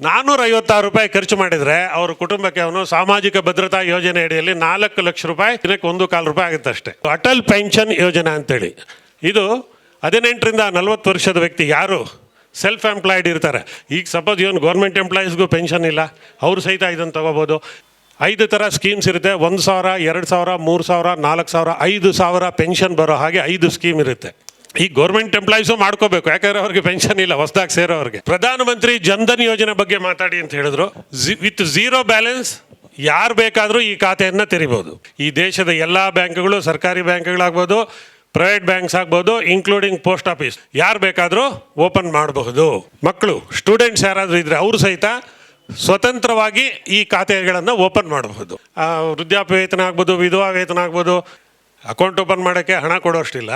ನಾನ್ನೂರ ಐವತ್ತಾರು ರೂಪಾಯಿ ಖರ್ಚು ಮಾಡಿದರೆ ಅವರ ಕುಟುಂಬಕ್ಕೆ ಅವನು ಸಾಮಾಜಿಕ ಭದ್ರತಾ ಯೋಜನೆ ಅಡಿಯಲ್ಲಿ ನಾಲ್ಕು ಲಕ್ಷ ರೂಪಾಯಿ, ದಿನಕ್ಕೆ ಒಂದು ಕಾಲು ರೂಪಾಯಿ ಆಗುತ್ತೆ ಅಷ್ಟೇ. ಅಟಲ್ ಪೆನ್ಷನ್ ಯೋಜನಾ ಅಂತೇಳಿ. ಇದು ಹದಿನೆಂಟರಿಂದ ನಲವತ್ತು ವರ್ಷದ ವ್ಯಕ್ತಿ ಯಾರು? ಸೆಲ್ಫ್ ಎಂಪ್ಲಾಯ್ಡ್ ಇರ್ತಾರೆ. ಈಗ ಸಪೋಸ್ ಇವನು ಗೌರ್ಮೆಂಟ್ ಎಂಪ್ಲಾಯೀಸ್ಗೂ ಪೆನ್ಷನ್ ಇಲ್ಲ. ಅವರು ಸಹಿತ ಇದನ್ನು ತೊಗೋಬೋದು. ಐದು ಥರ ಸ್ಕೀಮ್ಸ್ ಇರುತ್ತೆ. ಒಂದು ಸಾವಿರ, ಎರಡು ಸಾವಿರ, ಮೂರು ಸಾವಿರ, ನಾಲ್ಕು ಸಾವಿರ, ಐದು ಸಾವಿರ ಪೆನ್ಷನ್ ಬರೋ ಹಾಗೆ ಐದು ಸ್ಕೀಮ್ ಇರುತ್ತೆ. ಈ ಗೌರ್ಮೆಂಟ್ ಎಂಪ್ಲಾಯೀಸು ಮಾಡ್ಕೋಬೇಕು. ಯಾಕಂದ್ರೆ ಅವ್ರಿಗೆ ಪೆನ್ಷನ್ ಇಲ್ಲ, ಹೊಸದಾಗಿ ಸೇರೋರಿಗೆ. ಪ್ರಧಾನಮಂತ್ರಿ ಜನ್ಧನ್ ಯೋಜನೆ ಬಗ್ಗೆ ಮಾತಾಡಿ ಅಂತ ಹೇಳಿದ್ರು. ವಿತ್ ಝೀರೋ ಬ್ಯಾಲೆನ್ಸ್ ಯಾರು ಬೇಕಾದರೂ ಈ ಖಾತೆಯನ್ನು ತೆರಿಬೋದು. ಈ ದೇಶದ ಎಲ್ಲ ಬ್ಯಾಂಕ್ಗಳು ಸರ್ಕಾರಿ ಬ್ಯಾಂಕ್ಗಳಾಗ್ಬೋದು ಪ್ರೈವೇಟ್ ಬ್ಯಾಂಕ್ಸ್ ಆಗ್ಬೋದು ಇನ್ಕ್ಲೂಡಿಂಗ್ ಪೋಸ್ಟ್ ಆಫೀಸ್ ಯಾರು ಬೇಕಾದರೂ ಓಪನ್ ಮಾಡಬಹುದು. ಮಕ್ಕಳು ಸ್ಟೂಡೆಂಟ್ಸ್ ಯಾರಾದರೂ ಇದ್ರೆ ಅವರು ಸಹಿತ ಸ್ವತಂತ್ರವಾಗಿ ಈ ಖಾತೆಗಳನ್ನು ಓಪನ್ ಮಾಡಬಹುದು. ವೃದ್ಧಾಪ್ಯ ವೇತನ ಆಗ್ಬೋದು ವಿಧವಾ ವೇತನ ಆಗ್ಬೋದು ಅಕೌಂಟ್ ಓಪನ್ ಮಾಡೋಕ್ಕೆ ಹಣ ಕೊಡೋಷ್ಟಿಲ್ಲ.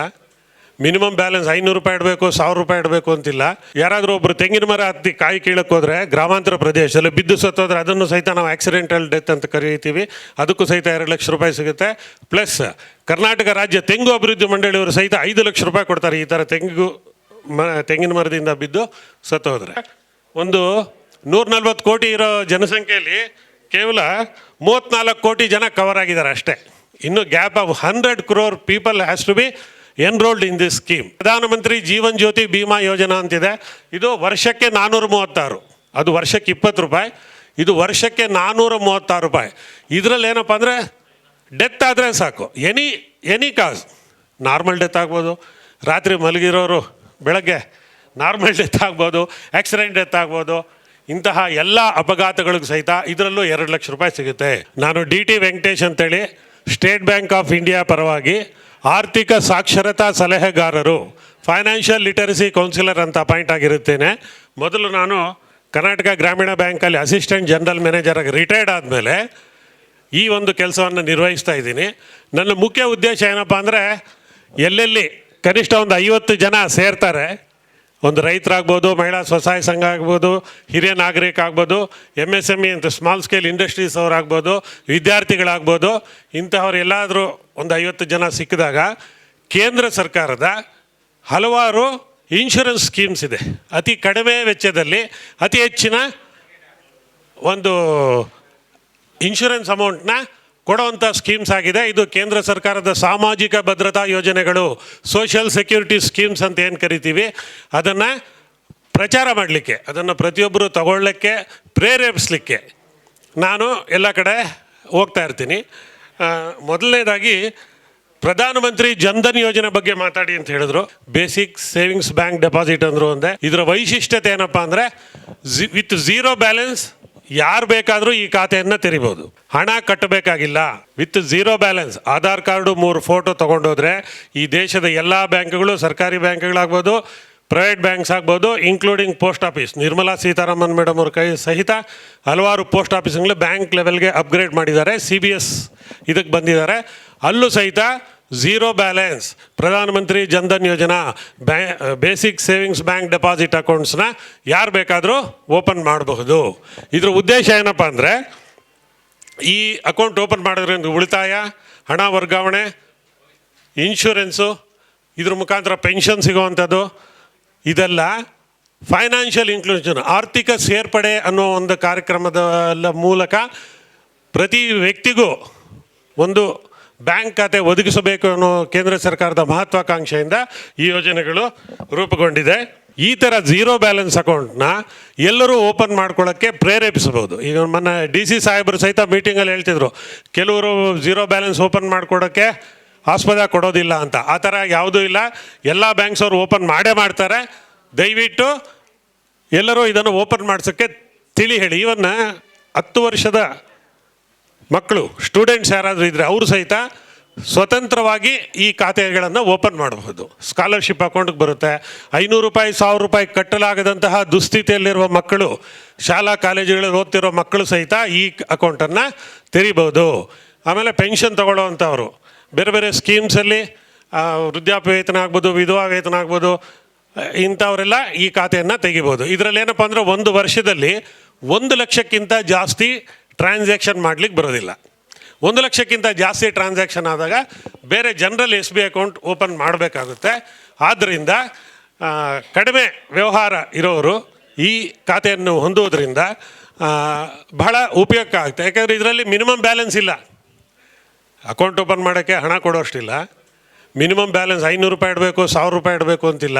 ಮಿನಿಮಮ್ ಬ್ಯಾಲೆನ್ಸ್ ಐನೂರು ರೂಪಾಯಿ ಇಡಬೇಕು, ಸಾವಿರ ರೂಪಾಯಿ ಇಡಬೇಕು ಅಂತಿಲ್ಲ. ಯಾರಾದರೂ ಒಬ್ಬರು ತೆಂಗಿನ ಮರ ಹತ್ತಿ ಕಾಯಿ ಕೀಳಕ್ಕೆ ಹೋದರೆ ಗ್ರಾಮಾಂತರ ಪ್ರದೇಶದಲ್ಲಿ ಬಿದ್ದು ಸತ್ತೋದ್ರೆ ಅದನ್ನು ಸಹಿತ ನಾವು ಆಕ್ಸಿಡೆಂಟಲ್ ಡೆತ್ ಅಂತ ಕರೀತೀವಿ. ಅದಕ್ಕೂ ಸಹಿತ ಎರಡು ಲಕ್ಷ ರೂಪಾಯಿ ಸಿಗುತ್ತೆ. ಪ್ಲಸ್ ಕರ್ನಾಟಕ ರಾಜ್ಯ ತೆಂಗು ಅಭಿವೃದ್ಧಿ ಮಂಡಳಿಯವರು ಸಹಿತ ಐದು ಲಕ್ಷ ರೂಪಾಯಿ ಕೊಡ್ತಾರೆ ಈ ಥರ ತೆಂಗು ಮ, ತೆಂಗಿನ ಮರದಿಂದ ಬಿದ್ದು ಸತ್ತೋದ್ರೆ. ಒಂದು ನೂರ ನಲ್ವತ್ತು ಕೋಟಿ ಇರೋ ಜನಸಂಖ್ಯೆಯಲ್ಲಿ ಕೇವಲ ಮೂವತ್ತ್ನಾಲ್ಕು ಕೋಟಿ ಜನ ಕವರ್ ಆಗಿದ್ದಾರೆ ಅಷ್ಟೇ. ಇನ್ನು gap of hundred crore people has to be enrolled in this scheme Pradhan Mantri Jeevan Jyoti Bima Yojana ಅಂತಿದೆ. ಇದು ವರ್ಷಕ್ಕೆ ನಾನ್ನೂರ ಮೂವತ್ತಾರು ಅದು ವರ್ಷಕ್ಕೆ ಇಪ್ಪತ್ತು ರೂಪಾಯಿ. ಇದು ವರ್ಷಕ್ಕೆ ನಾನ್ನೂರ ಮೂವತ್ತಾರು ರೂಪಾಯಿ. ಇದರಲ್ಲಿ ಏನಪ್ಪ ಅಂದರೆ ಡೆತ್ ಆದರೆ ಸಾಕು. Any any cause normal death ಆಗ್ಬೋದು. ರಾತ್ರಿ ಮಲಗಿರೋರು ಬೆಳಗ್ಗೆ ನಾರ್ಮಲ್ ಡೆತ್ ಆಗ್ಬೋದು. ಆಕ್ಸಿಡೆಂಟ್ ಡೆತ್ ಆಗ್ಬೋದು. ಇಂತಹ ಎಲ್ಲ ಅಪಘಾತಗಳಿಗೂ ಸಹಿತ ಇದರಲ್ಲೂ ಎರಡು ಲಕ್ಷ ರೂಪಾಯಿ ಸಿಗುತ್ತೆ. ನಾನು ಡಿ ಟಿ ವೆಂಕಟೇಶ್ ಅಂತೇಳಿ ಸ್ಟೇಟ್ ಬ್ಯಾಂಕ್ ಆಫ್ ಇಂಡಿಯಾ ಪರವಾಗಿ ಆರ್ಥಿಕ ಸಾಕ್ಷರತಾ ಸಲಹೆಗಾರರು ಫೈನಾನ್ಷಿಯಲ್ ಲಿಟರಸಿ ಕೌನ್ಸಿಲರ್ ಅಂತ ಅಪಾಯಿಂಟ್ ಆಗಿರುತ್ತೇನೆ. ಮೊದಲು ನಾನು ಕರ್ನಾಟಕ ಗ್ರಾಮೀಣ ಬ್ಯಾಂಕಲ್ಲಿ ಅಸಿಸ್ಟೆಂಟ್ ಜನರಲ್ ಮ್ಯಾನೇಜರ್ ಆಗಿ ರಿಟೈರ್ಡ್ ಆದಮೇಲೆ ಈ ಒಂದು ಕೆಲಸವನ್ನು ನಿರ್ವಹಿಸ್ತಾ ಇದ್ದೀನಿ. ನನ್ನ ಮುಖ್ಯ ಉದ್ದೇಶ ಏನಪ್ಪ ಅಂದರೆ, ಎಲ್ಲೆಲ್ಲಿ ಕನಿಷ್ಠ ಒಂದು ಐವತ್ತು ಜನ ಸೇರ್ತಾರೆ, ಒಂದು ರೈತರಾಗ್ಬೋದು, ಮಹಿಳಾ ಸ್ವಸಹಾಯ ಸಂಘ ಆಗ್ಬೋದು, ಹಿರಿಯ ನಾಗರಿಕ ಆಗ್ಬೋದು ಎಂ ಎಸ್ ಎಂ ಇ ಅಂತ ಸ್ಮಾಲ್ ಸ್ಕೇಲ್ ಇಂಡಸ್ಟ್ರೀಸ್ ಅವ್ರಾಗ್ಬೋದು, ವಿದ್ಯಾರ್ಥಿಗಳಾಗ್ಬೋದು, ಇಂತಹವ್ರು ಎಲ್ಲಾದರೂ ಒಂದು ಐವತ್ತು ಜನ ಸಿಕ್ಕಿದಾಗ ಕೇಂದ್ರ ಸರ್ಕಾರದ ಹಲವಾರು ಇನ್ಶೂರೆನ್ಸ್ ಸ್ಕೀಮ್ಸ್ ಇದೆ. ಅತಿ ಕಡಿಮೆ ವೆಚ್ಚದಲ್ಲಿ ಅತಿ ಹೆಚ್ಚಿನ ಒಂದು ಇನ್ಶೂರೆನ್ಸ್ ಅಮೌಂಟ್ನ ಕೊಡುವಂಥ ಸ್ಕೀಮ್ಸ್ ಆಗಿದೆ. ಇದು ಕೇಂದ್ರ ಸರ್ಕಾರದ ಸಾಮಾಜಿಕ ಭದ್ರತಾ ಯೋಜನೆಗಳು, ಸೋಷಿಯಲ್ ಸೆಕ್ಯೂರಿಟಿ ಸ್ಕೀಮ್ಸ್ ಅಂತ ಏನು ಕರಿತೀವಿ, ಅದನ್ನು ಪ್ರಚಾರ ಮಾಡಲಿಕ್ಕೆ, ಅದನ್ನು ಪ್ರತಿಯೊಬ್ಬರು ತಗೊಳ್ಳಕ್ಕೆ, ಪ್ರೇರೇಪಿಸಲಿಕ್ಕೆ ನಾನು ಎಲ್ಲ ಕಡೆ ಹೋಗ್ತಾ ಇರ್ತೀನಿ. ಮೊದಲನೇದಾಗಿ ಪ್ರಧಾನಮಂತ್ರಿ ಜನ್ಧನ್ ಯೋಜನೆ ಬಗ್ಗೆ ಮಾತಾಡಿ ಅಂತ ಹೇಳಿದ್ರು. ಬೇಸಿಕ್ ಸೇವಿಂಗ್ಸ್ ಬ್ಯಾಂಕ್ ಡೆಪಾಸಿಟ್ ಅಂದ್ರು ಒಂದೇ. ಇದರ ವೈಶಿಷ್ಟ್ಯತೆ ಏನಪ್ಪ ಅಂದರೆ ವಿತ್ ಝೀರೋ ಬ್ಯಾಲೆನ್ಸ್ ಯಾರು ಬೇಕಾದರೂ ಈ ಖಾತೆಯನ್ನು ತೆರಿಬೋದು. ಹಣ ಕಟ್ಟಬೇಕಾಗಿಲ್ಲ. With zero balance, Aadhaar card ಮೂರು ಫೋಟೋ ತೊಗೊಂಡೋದ್ರೆ ಈ ದೇಶದ ಎಲ್ಲ ಬ್ಯಾಂಕ್ಗಳು ಸರ್ಕಾರಿ ಬ್ಯಾಂಕ್ಗಳಾಗ್ಬೋದು ಪ್ರೈವೇಟ್ ಬ್ಯಾಂಕ್ಸ್ ಆಗ್ಬೋದು including post office Nirmala Sitharaman madam ಅವ್ರ ಕೈ ಸಹಿತ ಹಲವಾರು ಪೋಸ್ಟ್ ಆಫೀಸ್ಗಳು ಬ್ಯಾಂಕ್ ಲೆವೆಲ್ಗೆ ಅಪ್ಗ್ರೇಡ್ ಮಾಡಿದ್ದಾರೆ. ಸಿ ಬಿ ಎಸ್ ಇದಕ್ಕೆ ಬಂದಿದ್ದಾರೆ. ಅಲ್ಲೂ ಸಹಿತ ಝೀರೋ ಬ್ಯಾಲೆನ್ಸ್ ಪ್ರಧಾನಮಂತ್ರಿ ಜನ್ಧನ್ ಯೋಜನಾ ಬ್ಯಾ ಬೇಸಿಕ್ ಸೇವಿಂಗ್ಸ್ ಬ್ಯಾಂಕ್ ಡೆಪಾಸಿಟ್ ಅಕೌಂಟ್ಸ್ನ ಯಾರು ಬೇಕಾದರೂ ಓಪನ್ ಮಾಡಬಹುದು. ಇದ್ರ ಉದ್ದೇಶ ಏನಪ್ಪ ಅಂದರೆ, ಈ ಅಕೌಂಟ್ ಓಪನ್ ಮಾಡೋದ್ರಿಂದ ಉಳಿತಾಯ, ಹಣ ವರ್ಗಾವಣೆ ಇನ್ಶೂರೆನ್ಸು ಇದ್ರ ಮುಖಾಂತರ ಪೆನ್ಷನ್ ಸಿಗುವಂಥದ್ದು ಇದೆಲ್ಲ ಫೈನಾನ್ಷಿಯಲ್ ಇನ್ಕ್ಲೂಷನ್ ಆರ್ಥಿಕ ಸೇರ್ಪಡೆ ಅನ್ನೋ ಒಂದು ಕಾರ್ಯಕ್ರಮದ ಮೂಲಕ ಪ್ರತಿ ವ್ಯಕ್ತಿಗೂ ಒಂದು ಬ್ಯಾಂಕ್ ಖಾತೆ ಒದಗಿಸಬೇಕು ಅನ್ನೋ ಕೇಂದ್ರ ಸರ್ಕಾರದ ಮಹತ್ವಾಕಾಂಕ್ಷೆಯಿಂದ ಈ ಯೋಜನೆಗಳು ರೂಪುಗೊಂಡಿದೆ. ಈ ಥರ ಝೀರೋ ಬ್ಯಾಲೆನ್ಸ್ ಅಕೌಂಟ್ನ ಎಲ್ಲರೂ ಓಪನ್ ಮಾಡ್ಕೊಳ್ಳೋಕ್ಕೆ ಪ್ರೇರೇಪಿಸಬಹುದು. ಈಗ ಮೊನ್ನೆ ಡಿ ಸಿ ಸಾಹೇಬರು ಸಹಿತ ಮೀಟಿಂಗಲ್ಲಿ ಹೇಳ್ತಿದ್ರು, ಕೆಲವರು ಝೀರೋ ಬ್ಯಾಲೆನ್ಸ್ ಓಪನ್ ಮಾಡ್ಕೊಡೋಕ್ಕೆ ಆಸ್ಪದ ಕೊಡೋದಿಲ್ಲ ಅಂತ. ಆ ಥರ ಯಾವುದೂ ಇಲ್ಲ. ಎಲ್ಲ ಬ್ಯಾಂಕ್ಸ್ ಅವರು ಓಪನ್ ಮಾಡೇ ಮಾಡ್ತಾರೆ. ದಯವಿಟ್ಟು ಎಲ್ಲರೂ ಇದನ್ನು ಓಪನ್ ಮಾಡಿಸೋಕ್ಕೆ ತಿಳಿ ಹೇಳಿ. ಇವನ್ನ ಹತ್ತು ವರ್ಷದ ಮಕ್ಕಳು ಸ್ಟೂಡೆಂಟ್ಸ್ ಯಾರಾದರೂ ಇದ್ದರೆ ಅವರು ಸಹಿತ ಸ್ವತಂತ್ರವಾಗಿ ಈ ಖಾತೆಗಳನ್ನು ಓಪನ್ ಮಾಡಬಹುದು. ಸ್ಕಾಲರ್ಶಿಪ್ ಅಕೌಂಟ್ಗೆ ಬರುತ್ತೆ. ಐನೂರು ರೂಪಾಯಿ, ಸಾವಿರ ರೂಪಾಯಿ ಕಟ್ಟಲಾಗದಂತಹ ದುಸ್ಥಿತಿಯಲ್ಲಿರುವ ಮಕ್ಕಳು, ಶಾಲಾ, ಕಾಲೇಜುಗಳಲ್ಲಿ ಓದ್ತಿರೋ ಮಕ್ಕಳು ಸಹಿತ ಈ ಅಕೌಂಟನ್ನು ತೆರಿಬೋದು. ಆಮೇಲೆ ಪೆನ್ಷನ್ ತಗೊಳ್ಳೋವಂಥವ್ರು ಬೇರೆ ಬೇರೆ ಸ್ಕೀಮ್ಸಲ್ಲಿ ವೃದ್ಧಾಪ್ಯ ವೇತನ ಆಗ್ಬೋದು ವಿಧವಾ ವೇತನ ಆಗ್ಬೋದು ಇಂಥವರೆಲ್ಲ ಈ ಖಾತೆಯನ್ನು ತೆಗಿಬೋದು. ಇದರಲ್ಲಿ ಏನಪ್ಪ ಅಂದರೆ ಒಂದು ವರ್ಷದಲ್ಲಿ ಒಂದು ಲಕ್ಷಕ್ಕಿಂತ ಜಾಸ್ತಿ ಟ್ರಾನ್ಸಾಕ್ಷನ್ ಮಾಡಲಿಕ್ಕೆ ಬರೋದಿಲ್ಲ. ಒಂದು ಲಕ್ಷಕ್ಕಿಂತ ಜಾಸ್ತಿ ಟ್ರಾನ್ಸಾಕ್ಷನ್ ಆದಾಗ ಬೇರೆ general S B account open ಮಾಡಬೇಕಾಗುತ್ತೆ. ಆದ್ದರಿಂದ ಕಡಿಮೆ ವ್ಯವಹಾರ ಇರೋರು ಈ ಖಾತೆಯನ್ನು ಹೊಂದುವುದರಿಂದ ಬಹಳ ಉಪಯೋಗ ಆಗುತ್ತೆ. ಯಾಕಂದರೆ ಇದರಲ್ಲಿ ಮಿನಿಮಮ್ ಬ್ಯಾಲೆನ್ಸ್ ಇಲ್ಲ. ಅಕೌಂಟ್ ಓಪನ್ ಮಾಡೋಕ್ಕೆ ಹಣ ಕೊಡೋಷ್ಟಿಲ್ಲ. ಮಿನಿಮಮ್ ಬ್ಯಾಲೆನ್ಸ್ ಐನೂರು ರೂಪಾಯಿ ಇಡಬೇಕು, ಸಾವಿರ ರೂಪಾಯಿ ಇಡಬೇಕು ಅಂತಿಲ್ಲ.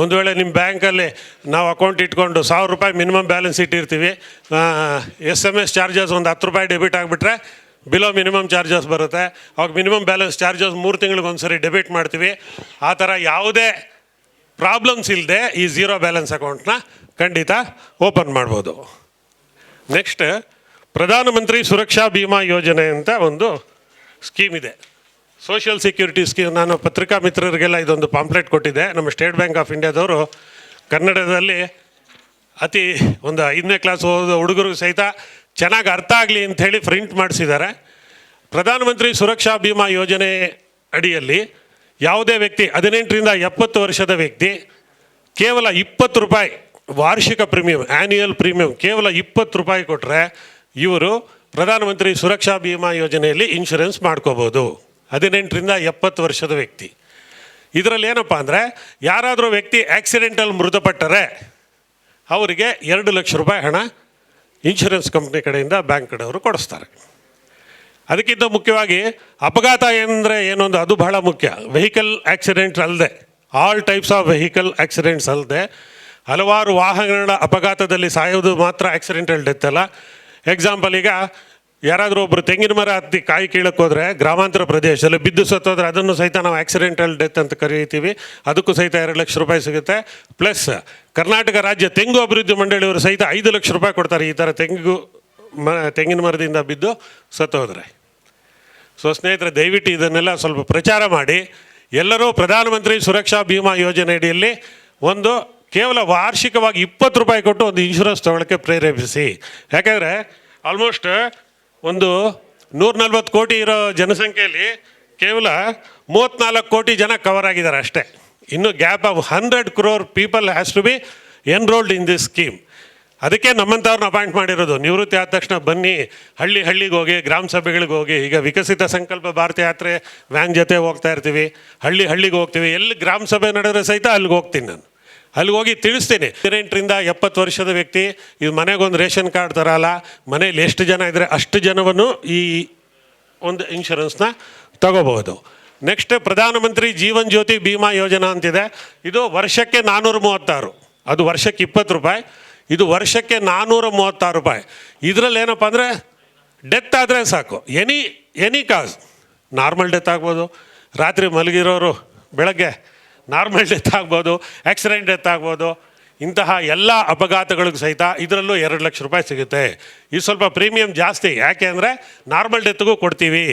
ಒಂದು ವೇಳೆ ನಿಮ್ಮ ಬ್ಯಾಂಕಲ್ಲಿ ನಾವು ಅಕೌಂಟ್ ಇಟ್ಕೊಂಡು ಸಾವಿರ ರೂಪಾಯಿ ಮಿನಿಮಮ್ ಬ್ಯಾಲೆನ್ಸ್ ಇಟ್ಟಿರ್ತೀವಿ ಎಸ್ ಎಂ ಎಸ್ ಚಾರ್ಜಸ್ ಒಂದು ಹತ್ತು ರೂಪಾಯಿ ಡೆಬಿಟ್ ಆಗಿಬಿಟ್ರೆ ಬಿಲೋ ಮಿನಿಮಮ್ ಚಾರ್ಜಸ್ ಬರುತ್ತೆ. ಅವಾಗ ಮಿನಿಮಮ್ ಬ್ಯಾಲೆನ್ಸ್ ಚಾರ್ಜಸ್ ಮೂರು ತಿಂಗಳಿಗೆ ಒಂದ್ಸರಿ ಡೆಬಿಟ್ ಮಾಡ್ತೀವಿ. ಆ ಥರ ಯಾವುದೇ ಪ್ರಾಬ್ಲಮ್ಸ್ ಇಲ್ಲದೆ ಈ ಝೀರೋ ಬ್ಯಾಲೆನ್ಸ್ ಅಕೌಂಟ್ನ ಖಂಡಿತ ಓಪನ್ ಮಾಡ್ಬೋದು. ನೆಕ್ಸ್ಟ್, ಪ್ರಧಾನಮಂತ್ರಿ ಸುರಕ್ಷಾ ಭೀಮಾ ಯೋಜನೆ ಅಂತ ಒಂದು ಸ್ಕೀಮ್ ಇದೆ. ಸೋಷಿಯಲ್ ಸೆಕ್ಯೂರಿಟಿ ಸ್ಕೀಮ್, ನಾನು ಪತ್ರಿಕಾ ಮಿತ್ರರಿಗೆಲ್ಲ ಇದೊಂದು ಪಾಂಪ್ಲೆಟ್ ಕೊಟ್ಟಿದ್ದೆ. ನಮ್ಮ ಸ್ಟೇಟ್ ಬ್ಯಾಂಕ್ ಆಫ್ ಇಂಡಿಯಾದವರು ಕನ್ನಡದಲ್ಲಿ ಅತಿ ಒಂದು ಐದನೇ ಕ್ಲಾಸ್ ಓದೋ ಹುಡುಗರಿಗೂ ಸಹಿತ ಚೆನ್ನಾಗಿ ಅರ್ಥ ಆಗಲಿ ಅಂಥೇಳಿ ಪ್ರಿಂಟ್ ಮಾಡಿಸಿದ್ದಾರೆ. ಪ್ರಧಾನಮಂತ್ರಿ ಸುರಕ್ಷಾ ಬಿಮಾ ಯೋಜನೆ ಅಡಿಯಲ್ಲಿ ಯಾವುದೇ ವ್ಯಕ್ತಿ, ಹದಿನೆಂಟರಿಂದ ಎಪ್ಪತ್ತು ವರ್ಷದ ವ್ಯಕ್ತಿ, ಕೇವಲ ಇಪ್ಪತ್ತು ರೂಪಾಯಿ ವಾರ್ಷಿಕ ಪ್ರೀಮಿಯಂ ಆ್ಯನ್ಯುಯಲ್ ಪ್ರೀಮಿಯಂ, ಕೇವಲ ಇಪ್ಪತ್ತು ರೂಪಾಯಿ ಕೊಟ್ಟರೆ ಇವರು ಪ್ರಧಾನಮಂತ್ರಿ ಸುರಕ್ಷಾ ಬಿಮಾ ಯೋಜನೆಯಲ್ಲಿ ಇನ್ಶೂರೆನ್ಸ್ ಮಾಡ್ಕೋಬೋದು. ಹದಿನೆಂಟರಿಂದ ಎಪ್ಪತ್ತು ವರ್ಷದ ವ್ಯಕ್ತಿ. ಇದರಲ್ಲಿ ಏನಪ್ಪ ಅಂದರೆ, ಯಾರಾದರೂ ವ್ಯಕ್ತಿ ಆಕ್ಸಿಡೆಂಟಲ್ಲಿ ಮೃತಪಟ್ಟರೆ ಅವರಿಗೆ ಎರಡು ಲಕ್ಷ ರೂಪಾಯಿ ಹಣ ಇನ್ಶೂರೆನ್ಸ್ ಕಂಪ್ನಿ ಕಡೆಯಿಂದ ಬ್ಯಾಂಕ್ ಕಡೆಯವರು ಕೊಡಿಸ್ತಾರೆ. ಅದಕ್ಕಿಂತ ಮುಖ್ಯವಾಗಿ ಅಪಘಾತ ಅಂದರೆ ಏನೊಂದು ಅದು ಬಹಳ ಮುಖ್ಯ. ವೆಹಿಕಲ್ ಆ್ಯಕ್ಸಿಡೆಂಟ್ ಅಲ್ಲದೆ all types of vehicle accidents ಅಲ್ಲದೆ, ಹಲವಾರು ವಾಹನಗಳ ಅಪಘಾತದಲ್ಲಿ ಸಾಯೋದು ಮಾತ್ರ ಆಕ್ಸಿಡೆಂಟಲ್ ಡೆತ್ ಅಲ್ಲ. ಎಕ್ಸಾಂಪಲ್ ಈಗ ಯಾರಾದರೂ ಒಬ್ಬರು ತೆಂಗಿನ ಮರ ಹತ್ತಿ ಕಾಯಿ ಕೀಳಕ್ಕೆ ಹೋದರೆ ಗ್ರಾಮಾಂತರ ಪ್ರದೇಶದಲ್ಲಿ ಬಿದ್ದು ಸತ್ತೋದ್ರೆ ಅದನ್ನು ಸಹಿತ ನಾವು ಆಕ್ಸಿಡೆಂಟಲ್ ಡೆತ್ ಅಂತ ಕರೀತೀವಿ. ಅದಕ್ಕೂ ಸಹಿತ ಎರಡು ಲಕ್ಷ ರೂಪಾಯಿ ಸಿಗುತ್ತೆ. ಪ್ಲಸ್ ಕರ್ನಾಟಕ ರಾಜ್ಯ ತೆಂಗು ಅಭಿವೃದ್ಧಿ ಮಂಡಳಿಯವರು ಸಹಿತ ಐದು ಲಕ್ಷ ರೂಪಾಯಿ ಕೊಡ್ತಾರೆ ಈ ಥರ ತೆಂಗು ಮ, ತೆಂಗಿನ ಮರದಿಂದ ಬಿದ್ದು ಸತ್ತೋದ್ರೆ. ಸೊ ಸ್ನೇಹಿತರೆ, ದಯವಿಟ್ಟು ಇದನ್ನೆಲ್ಲ ಸ್ವಲ್ಪ ಪ್ರಚಾರ ಮಾಡಿ. ಎಲ್ಲರೂ ಪ್ರಧಾನಮಂತ್ರಿ ಸುರಕ್ಷಾ ಭೀಮಾ ಯೋಜನೆ ಅಡಿಯಲ್ಲಿ ಒಂದು ಕೇವಲ ವಾರ್ಷಿಕವಾಗಿ ಇಪ್ಪತ್ತು ರೂಪಾಯಿ ಕೊಟ್ಟು ಒಂದು ಇನ್ಶೂರೆನ್ಸ್ ತೊಗೊಳಕ್ಕೆ ಪ್ರೇರೇಪಿಸಿ. ಯಾಕೆಂದರೆ ಆಲ್ಮೋಸ್ಟ್ ಒಂದು ನೂರ ನಲ್ವತ್ತು ಕೋಟಿ ಇರೋ ಜನಸಂಖ್ಯೆಯಲ್ಲಿ ಕೇವಲ ಮೂವತ್ತ್ನಾಲ್ಕು ಕೋಟಿ ಜನ ಕವರ್ ಆಗಿದ್ದಾರೆ ಅಷ್ಟೇ. ಇನ್ನು gap of hundred crore people has to be enrolled in this scheme ಅದಕ್ಕೆ ನಮ್ಮಂಥವ್ರನ್ನ ಅಪಾಯಿಂಟ್ ಮಾಡಿರೋದು. ನಿವೃತ್ತಿ ಆದ ತಕ್ಷಣ ಬನ್ನಿ, ಹಳ್ಳಿ ಹಳ್ಳಿಗೆ ಹೋಗಿ, ಗ್ರಾಮ ಸಭೆಗಳಿಗೆ ಹೋಗಿ, ಈಗ ವಿಕಸಿತ ಸಂಕಲ್ಪ ಭಾರತ ಯಾತ್ರೆ ವ್ಯಾನ್ ಜೊತೆ ಹೋಗ್ತಾ ಇರ್ತೀವಿ, ಹಳ್ಳಿ ಹಳ್ಳಿಗೆ ಹೋಗ್ತೀವಿ. ಎಲ್ಲಿ ಗ್ರಾಮ ಸಭೆ ನಡೆದ್ರೆ ಸಹಿತ ಅಲ್ಲಿಗೆ ಹೋಗ್ತೀನಿ ನಾನು. ಅಲ್ಲಿಗೆ ಹೋಗಿ ತಿಳಿಸ್ತೀನಿ. ಹದಿನೆಂಟರಿಂದ ಎಪ್ಪತ್ತು ವರ್ಷದ ವ್ಯಕ್ತಿ, ಇದು ಮನೆಗೊಂದು ರೇಷನ್ ಕಾರ್ಡ್ ತರಲ್ಲ ಮನೇಲಿ ಎಷ್ಟು ಜನ ಇದ್ದರೆ ಅಷ್ಟು ಜನವನ್ನು ಈ ಒಂದು ಇನ್ಶೂರೆನ್ಸ್ನ ತಗೋಬಹುದು. ನೆಕ್ಸ್ಟ್ ಪ್ರಧಾನಮಂತ್ರಿ ಜೀವನ್ ಜ್ಯೋತಿ ಬಿಮಾ ಯೋಜನಾ ಅಂತಿದೆ. ಇದು ವರ್ಷಕ್ಕೆ ನಾನ್ನೂರ ಮೂವತ್ತಾರು. ಅದು ವರ್ಷಕ್ಕೆ ಇಪ್ಪತ್ತು ರೂಪಾಯಿ. ಇದು ವರ್ಷಕ್ಕೆ ನಾನ್ನೂರ ಮೂವತ್ತಾರು ರೂಪಾಯಿ. ಇದರಲ್ಲಿ ಏನಪ್ಪ ಅಂದರೆ ಡೆತ್ ಆದರೆ ಸಾಕು. Any any cause normal death ಆಗ್ಬೋದು. ರಾತ್ರಿ ಮಲಗಿರೋರು ಬೆಳಗ್ಗೆ ನಾರ್ಮಲ್ ಡೆತ್ ಆಗ್ಬೋದು, ಆಕ್ಸಿಡೆಂಟ್ ಡೆತ್ ಆಗ್ಬೋದು, ಇಂತಹ ಎಲ್ಲ ಅಪಘಾತಗಳಿಗೂ ಸಹಿತ ಇದರಲ್ಲೂ ಎರಡು ಲಕ್ಷ ರೂಪಾಯಿ ಸಿಗುತ್ತೆ. ಇದು ಸ್ವಲ್ಪ ಪ್ರೀಮಿಯಂ ಜಾಸ್ತಿ, ಯಾಕೆ ಅಂದರೆ ನಾರ್ಮಲ್ ಡೆತ್ಗೂ ಕೊಡ್ತೀವಿ.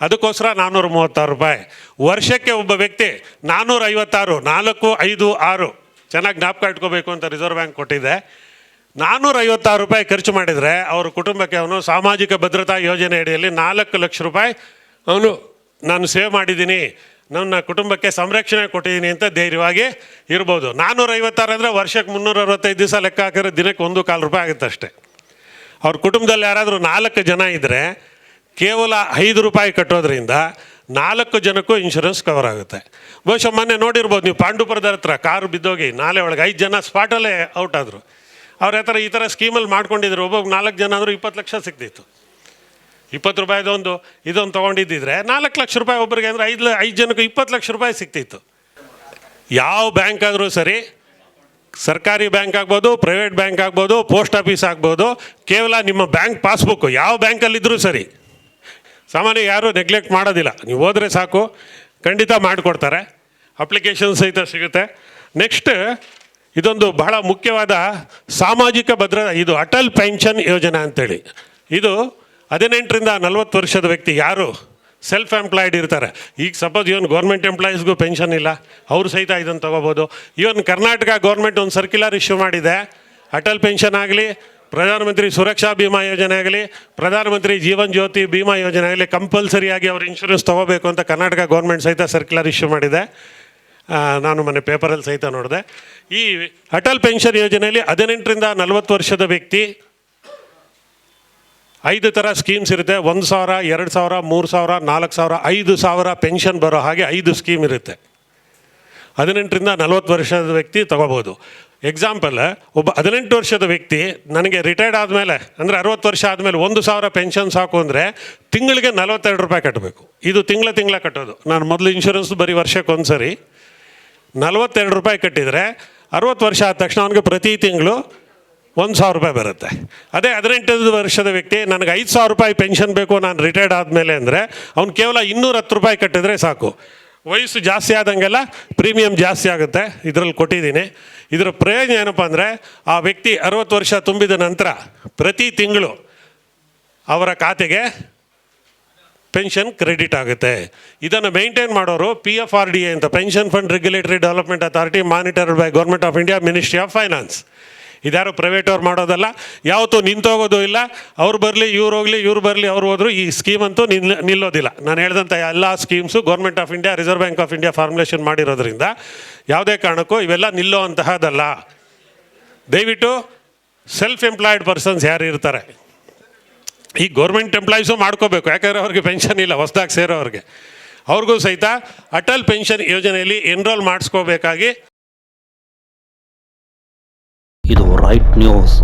ಅದಕ್ಕೋಸ್ಕರ ನಾನ್ನೂರ ಮೂವತ್ತಾರು ರೂಪಾಯಿ. ವರ್ಷಕ್ಕೆ ಒಬ್ಬ ವ್ಯಕ್ತಿ ನಾನ್ನೂರ ಐವತ್ತಾರು, ನಾಲ್ಕು, ಐದು, ಆರು, ಚೆನ್ನಾಗಿ ಜ್ಞಾಪಕ ಇಟ್ಕೋಬೇಕು ಅಂತ ರಿಸರ್ವ್ ಬ್ಯಾಂಕ್ ಕೊಟ್ಟಿದೆ. ನಾನ್ನೂರ ಐವತ್ತಾರು ರೂಪಾಯಿ ಖರ್ಚು ಮಾಡಿದರೆ ಅವರ ಕುಟುಂಬಕ್ಕೆ ಅವನು ಸಾಮಾಜಿಕ ಭದ್ರತಾ ಯೋಜನೆ ಅಡಿಯಲ್ಲಿ ನಾಲ್ಕು ಲಕ್ಷ ರೂಪಾಯಿ ಅವನು, ನಾನು ಸೇವ್ ಮಾಡಿದ್ದೀನಿ. ನನ್ನ ಕುಟುಂಬಕ್ಕೆ ಸಂರಕ್ಷಣೆ ಕೊಟ್ಟಿದ್ದೀನಿ ಅಂತ ಧೈರ್ಯವಾಗಿ ಇರ್ಬೋದು. ನಾನ್ನೂರ ಐವತ್ತಾರು ಅಂದರೆ ವರ್ಷಕ್ಕೆ ಮುನ್ನೂರ ಅರವತ್ತೈದು ದಿವಸ ಲೆಕ್ಕ ಹಾಕಿದ್ರೆ ದಿನಕ್ಕೆ ಒಂದು ಕಾಲು ರೂಪಾಯಿ ಆಗುತ್ತೆ ಅಷ್ಟೇ. ಅವ್ರ ಕುಟುಂಬದಲ್ಲಿ ಯಾರಾದರೂ ನಾಲ್ಕು ಜನ ಇದ್ದರೆ ಕೇವಲ ಐದು ರೂಪಾಯಿ ಕಟ್ಟೋದ್ರಿಂದ ನಾಲ್ಕು ಜನಕ್ಕೂ ಇನ್ಶೂರೆನ್ಸ್ ಕವರ್ ಆಗುತ್ತೆ. ಬಹುಶಃ ಮೊನ್ನೆ ನೋಡಿರ್ಬೋದು ನೀವು ಪಾಂಡುಪುರದ ಹತ್ರ ಕಾರು ಬಿದ್ದೋಗಿ ನಾಲೆ ಒಳಗೆ ಐದು ಜನ ಸ್ಪಾಟಲ್ಲೇ ಔಟ್ ಆದರು. ಅವ್ರ ಹತ್ರ ಈ ಥರ ಸ್ಕೀಮಲ್ಲಿ ಮಾಡ್ಕೊಂಡಿದ್ರು. ಒಬ್ಬೊಬ್ಬ ನಾಲ್ಕು ಜನ ಆದರೂ ಇಪ್ಪತ್ತು ಲಕ್ಷ ಸಿಗ್ತಿತ್ತು. ಇಪ್ಪತ್ತು ರೂಪಾಯಿದೊಂದು ಇದೊಂದು ತೊಗೊಂಡಿದ್ದಿದ್ರೆ ನಾಲ್ಕು ಲಕ್ಷ ರೂಪಾಯಿ ಒಬ್ಬರಿಗೆ ಅಂದರೆ ಐದು ಐದು ಜನಕ್ಕೆ ಇಪ್ಪತ್ತು ಲಕ್ಷ ರೂಪಾಯಿ ಸಿಗ್ತಿತ್ತು ಯಾವ ಬ್ಯಾಂಕ್ ಆದರೂ ಸರಿ, ಸರ್ಕಾರಿ ಬ್ಯಾಂಕ್ ಆಗ್ಬೋದು, ಪ್ರೈವೇಟ್ ಬ್ಯಾಂಕ್ ಆಗ್ಬೋದು, ಪೋಸ್ಟ್ ಆಫೀಸ್ ಆಗ್ಬೋದು, ಕೇವಲ ನಿಮ್ಮ ಬ್ಯಾಂಕ್ ಪಾಸ್ಬುಕ್ಕು ಯಾವ ಬ್ಯಾಂಕಲ್ಲಿದ್ದರೂ ಸರಿ. ಸಾಮಾನ್ಯ ಯಾರೂ ನೆಗ್ಲೆಕ್ಟ್ ಮಾಡೋದಿಲ್ಲ. ನೀವು ಹೋದರೆ ಸಾಕು, ಖಂಡಿತ ಮಾಡಿಕೊಡ್ತಾರೆ. ಅಪ್ಲಿಕೇಶನ್ ಸಹಿತ ಸಿಗುತ್ತೆ. ನೆಕ್ಸ್ಟ್ ಇದೊಂದು ಬಹಳ ಮುಖ್ಯವಾದ ಸಾಮಾಜಿಕ ಭದ್ರತಾ, ಇದು ಅಟಲ್ ಪೆನ್ಷನ್ ಯೋಜನೆ ಅಂತೇಳಿ. ಇದು ಹದಿನೆಂಟರಿಂದ ನಲವತ್ತು ವರ್ಷದ ವ್ಯಕ್ತಿ ಯಾರು? ಸೆಲ್ಫ್ ಎಂಪ್ಲಾಯ್ಡ್ ಇರ್ತಾರೆ. ಈಗ ಸಪೋಸ್ ಇವನ್ ಗೌರ್ಮೆಂಟ್ ಎಂಪ್ಲಾಯೀಸ್ಗೂ ಪೆನ್ಷನ್ ಇಲ್ಲ, ಅವರು ಸಹಿತ ಇದನ್ನು ತೊಗೋಬೋದು. ಇವನ್ ಕರ್ನಾಟಕ ಗೌರ್ಮೆಂಟ್ ಒಂದು ಸರ್ಕ್ಯುಲರ್ ಇಶ್ಯೂ ಮಾಡಿದೆ. ಅಟಲ್ ಪೆನ್ಷನ್ ಆಗಲಿ, ಪ್ರಧಾನಮಂತ್ರಿ ಸುರಕ್ಷಾ ಬಿಮಾ ಯೋಜನೆ ಆಗಲಿ, ಪ್ರಧಾನಮಂತ್ರಿ ಜೀವನ್ ಜ್ಯೋತಿ ಬಿಮಾ ಯೋಜನೆ ಆಗಲಿ ಕಂಪಲ್ಸರಿಯಾಗಿ ಅವ್ರು ಇನ್ಶೂರೆನ್ಸ್ ತೊಗೋಬೇಕು ಅಂತ ಕರ್ನಾಟಕ ಗೌರ್ಮೆಂಟ್ ಸಹಿತ ಸರ್ಕ್ಯುಲರ್ ಇಶ್ಯೂ ಮಾಡಿದೆ. ನಾನು ಮೊನ್ನೆ ಪೇಪರಲ್ಲಿ ಸಹಿತ ನೋಡಿದೆ. ಈ ಅಟಲ್ ಪೆನ್ಷನ್ ಯೋಜನೆಯಲ್ಲಿ ಹದಿನೆಂಟರಿಂದ ನಲವತ್ತು ವರ್ಷದ ವ್ಯಕ್ತಿ ಐದು ಥರ ಸ್ಕೀಮ್ಸ್ ಇರುತ್ತೆ. ಒಂದು ಸಾವಿರ, ಎರಡು ಸಾವಿರ, ಮೂರು ಸಾವಿರ, ನಾಲ್ಕು ಸಾವಿರ, ಐದು ಸಾವಿರ ಪೆನ್ಷನ್ ಬರೋ ಹಾಗೆ ಐದು ಸ್ಕೀಮ್ ಇರುತ್ತೆ. ಹದಿನೆಂಟರಿಂದ ನಲವತ್ತು ವರ್ಷದ ವ್ಯಕ್ತಿ ತೊಗೋಬೋದು. ಎಕ್ಸಾಂಪಲ್ ಒಬ್ಬ ಹದಿನೆಂಟು ವರ್ಷದ ವ್ಯಕ್ತಿ ನನಗೆ ರಿಟೈರ್ಡ್ ಆದಮೇಲೆ, ಅಂದರೆ ಅರವತ್ತು ವರ್ಷ ಆದಮೇಲೆ ಒಂದು ಸಾವಿರ ಪೆನ್ಷನ್ ಸಾಕು ಅಂದರೆ ತಿಂಗಳಿಗೆ ನಲವತ್ತೆರಡು ರೂಪಾಯಿ ಕಟ್ಟಬೇಕು ಇದು ತಿಂಗಳ ತಿಂಗಳ ಕಟ್ಟೋದು. ನಾನು ಮೊದಲು ಇನ್ಶೂರೆನ್ಸ್ ಬರೀ ವರ್ಷಕ್ಕೆ ಒಂದು ಸರಿ ನಲವತ್ತೆರಡು ರೂಪಾಯಿ ಕಟ್ಟಿದರೆ ಅರವತ್ತು ವರ್ಷ ಆದ ತಕ್ಷಣ ಅವನಿಗೆ ಪ್ರತಿ ತಿಂಗಳು ಒಂದು ಸಾವಿರ ರೂಪಾಯಿ ಬರುತ್ತೆ. ಅದೇ ಹದಿನೆಂಟು ವರ್ಷದ ವ್ಯಕ್ತಿ, ನನಗೆ ಐದು ಸಾವಿರ ರೂಪಾಯಿ ಪೆನ್ಷನ್ ಬೇಕು, ನಾನು ರಿಟೈರ್ಡ್ ಆದಮೇಲೆ ಅಂದರೆ ಅವ್ನು ಕೇವಲ ಇನ್ನೂರ ಹತ್ತು ರೂಪಾಯಿ ಕಟ್ಟಿದ್ರೆ ಸಾಕು. ವಯಸ್ಸು ಜಾಸ್ತಿ ಆದಂಗೆಲ್ಲ ಪ್ರೀಮಿಯಂ ಜಾಸ್ತಿ ಆಗುತ್ತೆ. ಇದರಲ್ಲಿ ಕೊಟ್ಟಿದ್ದೀನಿ. ಇದರ ಪ್ರಯೋಜನ ಏನಪ್ಪ ಅಂದರೆ, ಆ ವ್ಯಕ್ತಿ ಅರವತ್ತು ವರ್ಷ ತುಂಬಿದ ನಂತರ ಪ್ರತಿ ತಿಂಗಳು ಅವರ ಖಾತೆಗೆ ಪೆನ್ಷನ್ ಕ್ರೆಡಿಟ್ ಆಗುತ್ತೆ. ಇದನ್ನು ಮೇಂಟೈನ್ ಮಾಡೋರು P F R D A ಅಂತ, pension fund regulatory development authority monitored by government of India, ministry of finance. ಇದ್ಯಾರು private ಅವ್ರು ಮಾಡೋದಲ್ಲ, ಯಾವತ್ತೂ ನಿಂತೋಗೋದು ಇಲ್ಲ. ಅವ್ರು ಬರಲಿ, ಇವ್ರು ಹೋಗಲಿ, ಇವ್ರು ಬರಲಿ, ಅವ್ರು ಹೋದ್ರು, ಈ ಸ್ಕೀಮ್ ಅಂತೂ ನಿಲ್, ನಿಲ್ಲೋದಿಲ್ಲ. ನಾನು ಹೇಳಿದಂಥ ಎಲ್ಲ schemes government of India Reserve Bank of India formulation ಮಾಡಿರೋದ್ರಿಂದ ಯಾವುದೇ ಕಾರಣಕ್ಕೂ ಇವೆಲ್ಲ ನಿಲ್ಲೋ ಅಂತಹದಲ್ಲ ದಯವಿಟ್ಟು ಸೆಲ್ಫ್ ಎಂಪ್ಲಾಯ್ಡ್ ಪರ್ಸನ್ಸ್ ಯಾರು ಇರ್ತಾರೆ? ಈ ಗೌರ್ಮೆಂಟ್ ಎಂಪ್ಲಾಯೀಸು ಮಾಡ್ಕೋಬೇಕು. ಯಾಕಂದರೆ ಅವ್ರಿಗೆ ಪೆನ್ಷನ್ ಇಲ್ಲ, ಹೊಸ್ದಾಗಿ ಸೇರೋರಿಗೆ. ಅವ್ರಿಗೂ ಸಹಿತ ಅಟಲ್ ಪೆನ್ಷನ್ ಯೋಜನೆಯಲ್ಲಿ ಎನ್ರೋಲ್ ಮಾಡಿಸ್ಕೋಬೇಕಾಗಿ ಇದು ರೈಟ್ ನ್ಯೂಸ್